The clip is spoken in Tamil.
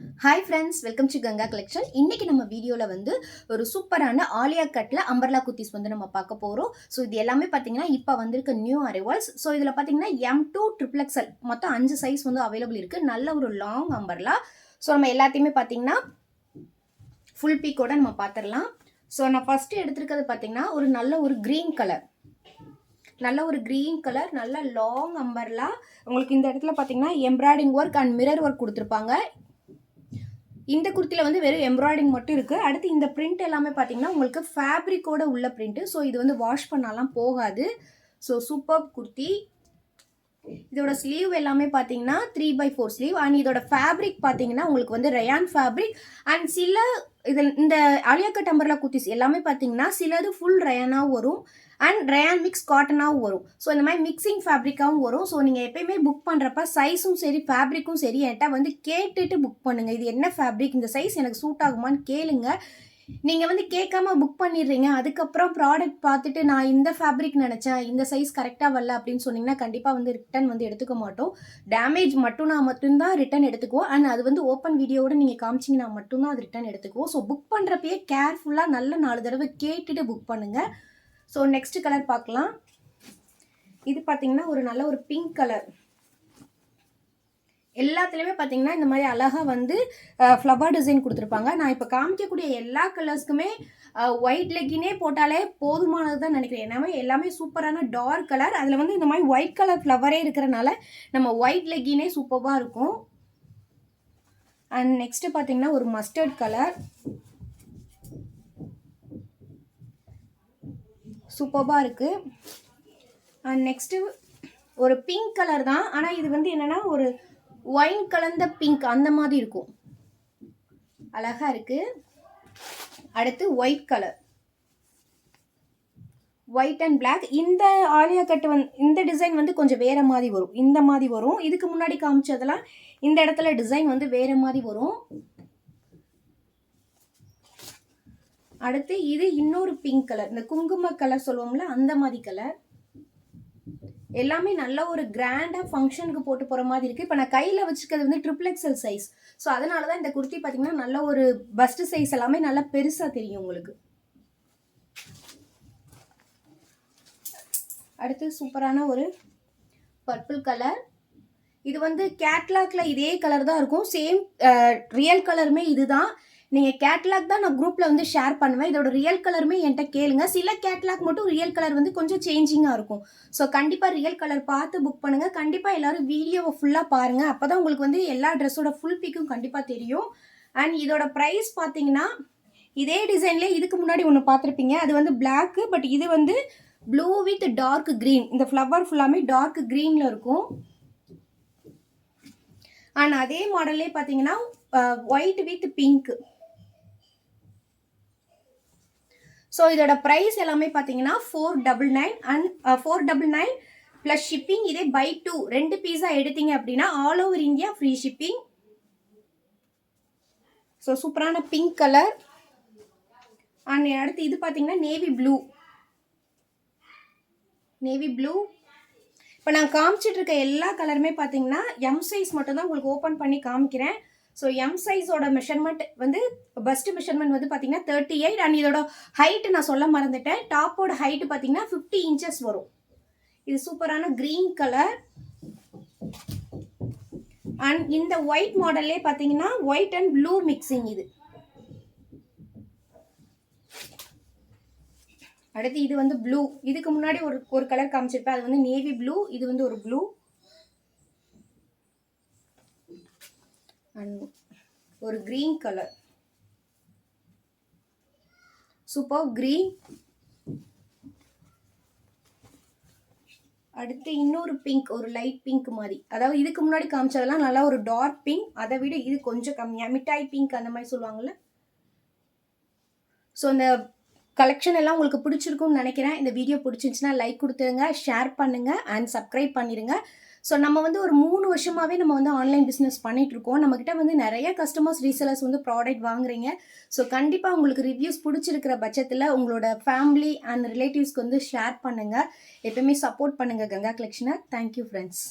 Hi friends welcome to Ganga collection இன்னைக்கு நம்ம வீடியோவில் வந்து ஒரு சூப்பரான ஆலியா கட்டில் அம்பர்லா குத்திஸ் வந்து நம்ம பார்க்க போகிறோம் ஸோ இது எல்லாமே பார்த்தீங்கன்னா இப்போ வந்திருக்க நியூ அரைவல்ஸ் ஸோ இதில் பார்த்தீங்கன்னா எம் டூ ட்ரிபிள் மொத்தம் அஞ்சு சைஸ் வந்து அவைலபிள் இருக்குது நல்ல ஒரு லாங் அம்பர்லா. ஸோ நம்ம எல்லாத்தையுமே பார்த்தீங்கன்னா ஃபுல் பீக்கோட நம்ம பார்த்துடலாம் ஸோ நான் ஃபஸ்ட்டு எடுத்திருக்கிறது பார்த்தீங்கன்னா ஒரு நல்ல ஒரு க்ரீன் கலர் நல்ல ஒரு க்ரீன் கலர் நல்ல லாங் அம்பர்லா. உங்களுக்கு இந்த இடத்துல பார்த்தீங்கன்னா embroidering work and mirror work கொடுத்துருப்பாங்க. இந்த குர்த்தியில் வந்து வெறும் எம்ப்ராய்டிங் மட்டும் இருக்குது அடுத்து இந்த பிரிண்ட் எல்லாமே பார்த்தீங்கன்னா உங்களுக்கு ஃபேப்ரிக்கோட உள்ள பிரிண்ட்டு ஸோ இது வந்து வாஷ் பண்ணாலாம் போகாது. So super kurti. இதோட ஸ்லீவ் எல்லாமே பார்த்தீங்கன்னா three by four sleeve and இதோட ஃபேப்ரிக் பார்த்தீங்கன்னா உங்களுக்கு வந்து ரயான் ஃபேப்ரிக் அண்ட் சில இதில் இந்த அலியக்க டம்பர்லா குத்தீஸ் எல்லாமே பார்த்தீங்கன்னா சிலது ஃபுல் ரயானாக வரும். அண்ட் ரயான் மிக்ஸ் காட்டனாகவும் வரும். ஸோ இந்த மாதிரி மிக்சிங் ஃபேப்ரிக்காகவும் வரும். ஸோ நீங்கள் எப்பயுமே புக் பண்ணுறப்ப சைஸும் சரி ஃபேப்ரிக்கும் சரி என்கிட்ட வந்து கேட்டுட்டு புக் பண்ணுங்கள் இது என்ன ஃபேப்ரிக் இந்த சைஸ் எனக்கு சூட் ஆகுமான்னு கேளுங்க. நீங்கள் வந்து கேட்காம புக் பண்ணிடுறீங்க. அதுக்கப்புறம் ப்ராடக்ட் பார்த்துட்டு நான் இந்த ஃபேப்ரிக் நினச்சேன். இந்த சைஸ் கரெக்டாக வரல அப்படின்னு சொன்னீங்கன்னா கண்டிப்பாக வந்து ரிட்டன் வந்து எடுத்துக்க மாட்டோம். டேமேஜ் மட்டும் நான் மட்டும்தான் ரிட்டன் எடுத்துக்குவோம். அண்ட் அது வந்து ஓப்பன் வீடியோவோட நீங்கள் காமிச்சிங்கன்னா மட்டும்தான் அது ரிட்டன் எடுத்துக்குவோம். ஸோ புக் பண்ணுறப்பயே கேர்ஃபுல்லாக நல்ல நாலு தடவை கேட்டுட்டு புக் பண்ணுங்கள் ஸோ நெக்ஸ்ட் கலர் பார்க்கலாம். இது பார்த்தீங்கன்னா ஒரு நல்ல ஒரு பிங்க் கலர் எல்லாத்துலேயுமே பார்த்தீங்கன்னா இந்த மாதிரி அழகாக வந்து ஃப்ளவர் டிசைன் கொடுத்துருப்பாங்க. நான் இப்போ காமிக்கக்கூடிய எல்லா கலர்ஸ்க்குமே ஒயிட் லெக்கினே போட்டாலே போதுமானது தான் நினைக்கிறேன். ஏன்னா எல்லாமே சூப்பரான டார்க் கலர் அதில் வந்து இந்த மாதிரி ஒயிட் கலர் ஃப்ளவரே இருக்கிறனால நம்ம ஒயிட் லெக்கினே சூப்பராக இருக்கும். அண்ட் நெக்ஸ்ட்டு பார்த்தீங்கன்னா ஒரு மஸ்டர்ட் கலர் சூப்பராக இருக்குது அண்ட் நெக்ஸ்ட்டு ஒரு பிங்க் கலர் தான். ஆனால் இது வந்து என்னென்னா ஒரு ஒயின் கலந்த பிங்க் அந்த மாதிரி இருக்கும். அழகாக இருக்குது அடுத்து white colour white and black இந்த ஆலியா கட் வந் இந்த டிசைன் வந்து கொஞ்சம் வேறு மாதிரி வரும். இந்த மாதிரி வரும். இதுக்கு முன்னாடி காமிச்சதெல்லாம் இந்த இடத்துல டிசைன் வந்து வேறு மாதிரி வரும். அடுத்து இது இன்னொரு பிங்க் கலர் இந்த குங்கும கலர் சொல்லுவோம்ல அந்த மாதிரி கலர் எல்லாமே நல்ல ஒரு கிராண்டாக ஃபங்க்ஷனுக்கு போட்டு போகிற மாதிரி இருக்குது இப்போ நான் கையில் வச்சுக்கிறது வந்து ட்ரிபிள் எக்ஸல் சைஸ் ஸோ அதனால தான் இந்த குர்த்தி பார்த்தீங்கன்னா நல்ல ஒரு பஸ்ட் சைஸ் எல்லாமே நல்லா பெருசாக தெரியும் உங்களுக்கு. அடுத்து சூப்பரான ஒரு பர்பிள் கலர் இது வந்து கேட்லாக்ல இதே கலர் தான் இருக்கும். சேம் ரியல் கலருமே இதுதான். நீங்கள் கேட்லாக் தான் நான் குரூப்பில் வந்து ஷேர் பண்ணுவேன். இதோட ரியல் கலருமே என்கிட்ட கேளுங்க. சில கேட்லாக் மட்டும் ரியல் கலர் வந்து கொஞ்சம் சேஞ்சிங்காக இருக்கும். ஸோ கண்டிப்பாக ரியல் கலர் பார்த்து புக் பண்ணுங்கள் கண்டிப்பாக எல்லோரும் வீடியோவை ஃபுல்லாக பாருங்கள் அப்போ தான் உங்களுக்கு வந்து எல்லா ட்ரெஸ்ஸோட ஃபுல் பிக்கும் கண்டிப்பாக தெரியும். அண்ட் இதோட ப்ரைஸ் பார்த்தீங்கன்னா இதே டிசைன்லேயே இதுக்கு முன்னாடி ஒன்று பார்த்துருப்பீங்க. அது வந்து பிளாக்கு பட் இது வந்து ப்ளூ வித் டார்க் க்ரீன் இந்த ஃப்ளவர் ஃபுல்லாமே டார்க் க்ரீனில் இருக்கும். அண்ட் அதே மாடல்லே பார்த்தீங்கன்னா ஒயிட் வித் பிங்க் ஸோ இதோட ப்ரைஸ் எல்லாமே பார்த்தீங்கன்னா four double nine and four double nine plus shipping இதே பை டூ ரெண்டு பீஸா எடுத்தீங்க அப்படின்னா all over India free shipping so சூப்பரான பிங்க் கலர் அண்ட் அடுத்து இது பார்த்தீங்கன்னா நேவி ப்ளூ நேவி ப்ளூ இப்போ நான் காமிச்சிட்டு இருக்க எல்லா கலருமே பார்த்தீங்கன்னா எம் சைஸ் மட்டும் தான் உங்களுக்கு ஓப்பன் பண்ணி காமிக்கிறேன். ஸோ எம் சைஸோட மெஷர்மெண்ட் வந்து பெஸ்ட் மெஷர்மெண்ட் வந்து பார்த்தீங்கன்னா தேர்ட்டி எயிட் அண்ட் இதோட ஹைட்டு நான் சொல்ல மறந்துட்டேன். டாப்போட ஹைட்டு பார்த்தீங்கன்னா ஃபிஃப்டி இன்ச்சஸ் வரும். இது சூப்பரான க்ரீன் கலர் அண்ட் இந்த ஒயிட் மாடல்லே பார்த்தீங்கன்னா ஒயிட் அண்ட் ப்ளூ மிக்சிங் இது. அடுத்து இது வந்து ப்ளூ இதுக்கு முன்னாடி ஒரு ஒரு கலர் காமிச்சிருப்பேன். அது வந்து நேவி ப்ளூ இது வந்து ஒரு ப்ளூ அண்ட் ஒரு க்ரீன் கலர் சூப்பர் க்ரீன் அடுத்து இன்னொரு பிங்க் ஒரு லைட் பிங்க் மாதிரி. அதாவது இதுக்கு முன்னாடி காமிச்சதெல்லாம் நல்லா ஒரு டார்க் பிங்க் அதை விட இது கொஞ்சம் கம்மியாக மிட்டாய் பிங்க் அந்த மாதிரி சொல்லுவாங்கள்ல ஸோ இந்த கலெக்ஷன் எல்லாம் உங்களுக்கு பிடிச்சிருக்கும்னு நினைக்கிறேன். இந்த வீடியோ பிடிச்சிருந்துச்சுன்னா லைக் கொடுத்துருங்க ஷேர் பண்ணுங்கள் அண்ட் சப்ஸ்கிரைப் பண்ணிடுங்க ஸோ நம்ம வந்து ஒரு மூணு வருஷமாகவே நம்ம வந்து ஆன்லைன் பிஸ்னஸ் பண்ணிகிட்ருக்கோம் நம்மக்கிட்ட வந்து நிறைய கஸ்டமர்ஸ் ரீசேலர்ஸ் வந்து ப்ராடக்ட் வாங்குறீங்க. ஸோ கண்டிப்பாக உங்களுக்கு ரிவ்யூஸ் பிடிச்சிருக்கிற பட்சத்தில் உங்களோட ஃபேமிலி அண்ட் ரிலேட்டிவ்ஸ்க்கு வந்து ஷேர் பண்ணுங்கள் எப்பயுமே சப்போர்ட் பண்ணுங்கள் கங்கா கலெக்ஷனை தேங்க்யூ ஃப்ரெண்ட்ஸ்